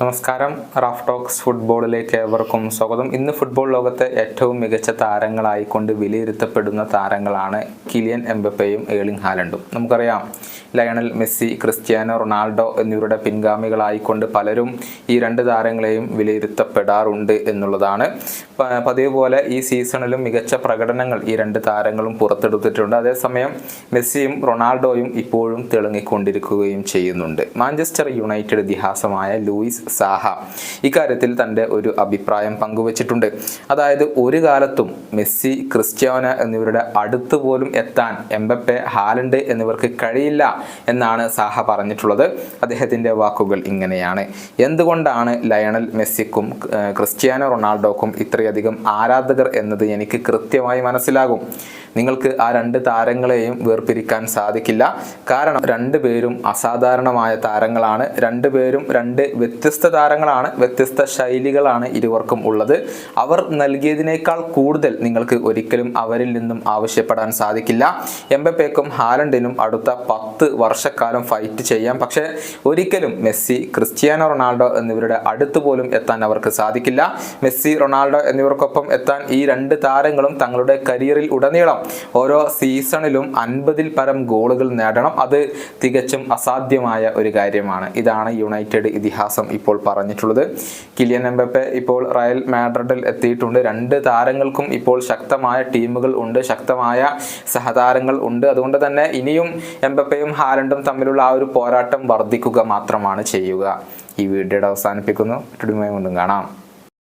നമസ്കാരം. Raf talks ഫുട്ബോളിലേക്ക് ഏവർക്കും സ്വാഗതം. ഇന്ന് ഫുട്ബോൾ ലോകത്തെ ഏറ്റവും മികച്ച താരങ്ങളായിക്കൊണ്ട് വിലയിരുത്തപ്പെടുന്ന താരങ്ങളാണ് കിലിയൻ എംബപ്പയും ഏളിംഗ് ഹാലൻഡും നമുക്കറിയാം ലയണൽ മെസ്സി ക്രിസ്ത്യാനോ റൊണാൾഡോ എന്നിവരുടെ പിൻഗാമികളായിക്കൊണ്ട് പലരും ഈ രണ്ട് താരങ്ങളെയും വിലയിരുത്തപ്പെടാറുണ്ട് എന്നുള്ളതാണ്. പതിവ് പോലെ ഈ സീസണിലും മികച്ച പ്രകടനങ്ങൾ ഈ രണ്ട് താരങ്ങളും പുറത്തെടുത്തിട്ടുണ്ട്. അതേസമയം മെസ്സിയും റൊണാൾഡോയും ഇപ്പോഴും തിളങ്ങിക്കൊണ്ടിരിക്കുകയും ചെയ്യുന്നുണ്ട്. മാഞ്ചസ്റ്റർ യുണൈറ്റഡ് ഇതിഹാസമായ ലൂയിസ് സാഹ. ഇക്കാര്യത്തിൽ തന്റെ ഒരു അഭിപ്രായം പങ്കുവച്ചിട്ടുണ്ട്. അതായത് ഒരു കാലത്തും മെസ്സി ക്രിസ്ത്യാനോ എന്നിവരുടെ അടുത്ത് പോലും എത്താൻ എംബപ്പെ ഹാലൻഡ് എന്നിവർക്ക് കഴിയില്ല എന്നാണ് സാഹ പറഞ്ഞിട്ടുള്ളത്. അദ്ദേഹത്തിന്റെ വാക്കുകൾ ഇങ്ങനെയാണ്. എന്തുകൊണ്ടാണ് ലയണൽ മെസ്സിക്കും ക്രിസ്ത്യാനോ റൊണാൾഡോക്കും ഇത്രയധികം ആരാധകർ എന്നത് എനിക്ക് കൃത്യമായി മനസ്സിലാകും. നിങ്ങൾക്ക് ആ രണ്ട് താരങ്ങളെയും വേർപിരിക്കാൻ സാധിക്കില്ല. കാരണം രണ്ടുപേരും അസാധാരണമായ താരങ്ങളാണ്. രണ്ടുപേരും രണ്ട് വ്യത്യസ്ത താരങ്ങളാണ് വ്യത്യസ്ത ശൈലികളാണ് ഇരുവർക്കും ഉള്ളത്. അവർ നൽകിയതിനേക്കാൾ കൂടുതൽ നിങ്ങൾക്ക് ഒരിക്കലും അവരിൽ നിന്നും ആവശ്യപ്പെടാൻ സാധിക്കില്ല. എംബപ്പേക്കും ഹാലണ്ടിനും അടുത്ത പത്ത് വർഷക്കാലം ഫൈറ്റ് ചെയ്യാം. പക്ഷേ ഒരിക്കലും മെസ്സി ക്രിസ്ത്യാനോ റൊണാൾഡോ എന്നിവരുടെ അടുത്ത് പോലും എത്താൻ അവർക്ക് സാധിക്കില്ല. മെസ്സി റൊണാൾഡോ എന്നിവർക്കൊപ്പം എത്താൻ ഈ രണ്ട് താരങ്ങളും തങ്ങളുടെ കരിയറിൽ ഉടനീളം ഓരോ സീസണിലും അൻപതിൽ പരം ഗോളുകൾ നേടണം. അത് തികച്ചും അസാധ്യമായ ഒരു കാര്യമാണ്. ഇതാണ് യുണൈറ്റഡ് ഇതിഹാസം. ഇപ്പോൾ പറഞ്ഞിട്ടുള്ളത്. കിലിയൻ എംബപ്പെ ഇപ്പോൾ റയൽ മാഡ്രിഡിൽ എത്തിയിട്ടുണ്ട്. രണ്ട് താരങ്ങൾക്കും ഇപ്പോൾ ശക്തമായ ടീമുകൾ ഉണ്ട് ശക്തമായ സഹതാരങ്ങൾ ഉണ്ട്. അതുകൊണ്ട് തന്നെ ഇനിയും എംബപ്പയും ഹാലണ്ടും തമ്മിലുള്ള ആ ഒരു പോരാട്ടം വർദ്ധിക്കുക മാത്രമാണ് ചെയ്യുക. ഈ വീഡിയോയുടെ അവസാനിപ്പിക്കുന്നു. കൊണ്ടും കാണാം.